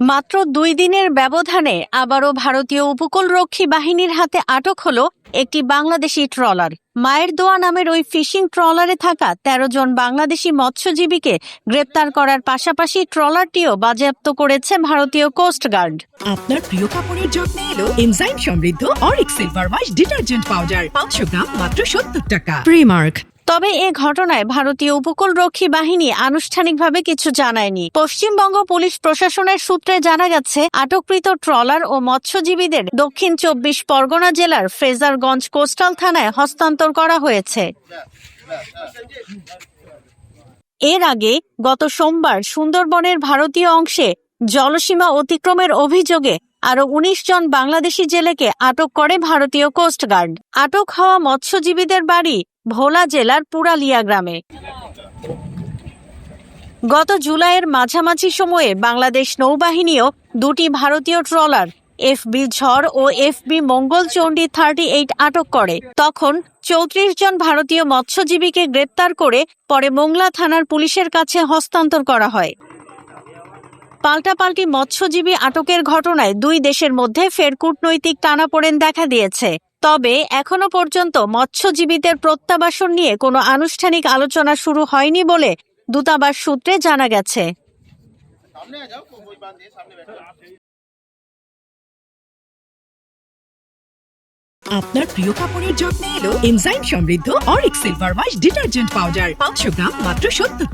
মাত্র দুই দিনের ব্যবধানে আবারও ভারতীয় উপকূলরক্ষী বাহিনীর হাতে আটক হলো একটি বাংলাদেশি ট্রলার। মায়ের দোয়া নামের ওই ফিশিং ট্রলারে থাকা তেরো জন বাংলাদেশি মৎস্যজীবীকে গ্রেপ্তার করার পাশাপাশি ট্রলারটিও বাজেয়াপ্ত করেছে ভারতীয় কোস্টগার্ড আপনার প্রিয় কাপড়ের যত্নে এলো এনজাইম সমৃদ্ধ অরিক সিলভার ওয়াশ ডিটারজেন্ট পাউডার পাঁচশো গ্রাম মাত্র সত্তর টাকা। প্রিমার্ক তবে এ ঘটনায় ভারতীয় উপকূলরক্ষী বাহিনী আনুষ্ঠানিকভাবে কিছু জানায়নি। পশ্চিমবঙ্গ পুলিশ প্রশাসনের সূত্রে জানা গেছে, আটককৃত ট্রলার ও মৎস্যজীবীদের দক্ষিণ চব্বিশ পরগনা জেলার ফ্রেজারগঞ্জ কোস্টাল থানায় হস্তান্তর করা হয়েছে। এর আগে গত সোমবার সুন্দরবনের ভারতীয় অংশে জলসীমা অতিক্রমের অভিযোগে আরও উনিশ জন বাংলাদেশি জেলেকে আটক করে ভারতীয় কোস্টগার্ড আটক হওয়া মৎস্যজীবীদের বাড়ি ভোলা জেলার পুরালিয়া গ্রামে। গত জুলাইয়ের মাঝামাঝি সময়ে বাংলাদেশ নৌবাহিনীও দুটি ভারতীয় ট্রলার, এফবি ঝড় ও এফবি মঙ্গলচণ্ডী থার্টি এইট আটক করে। তখন চৌত্রিশ জন ভারতীয় মৎস্যজীবীকে গ্রেপ্তার করে পরে মোংলা থানার পুলিশের কাছে হস্তান্তর করা হয়। পাল্টাপাল্টি মৎস্যজীবী আটকের ঘটনায় দুই দেশের মধ্যে ফের কূটনৈতিক টানাপোড়েন দেখা দিয়েছে। তবে এখনও পর্যন্ত মৎস্যজীবীদের প্রত্যাবাসন নিয়ে কোনো আনুষ্ঠানিক আলোচনা শুরু হয়নি বলে দূতাবাস সূত্রে জানা গেছে। আপনার প্রিয় কাপড়ের যত্নে এলো এনজাইম সমৃদ্ধ অরিক সিলভার ওয়াশ ডিটারজেন্ট পাউডার। পাঁচশো গ্রাম মাত্র সত্তর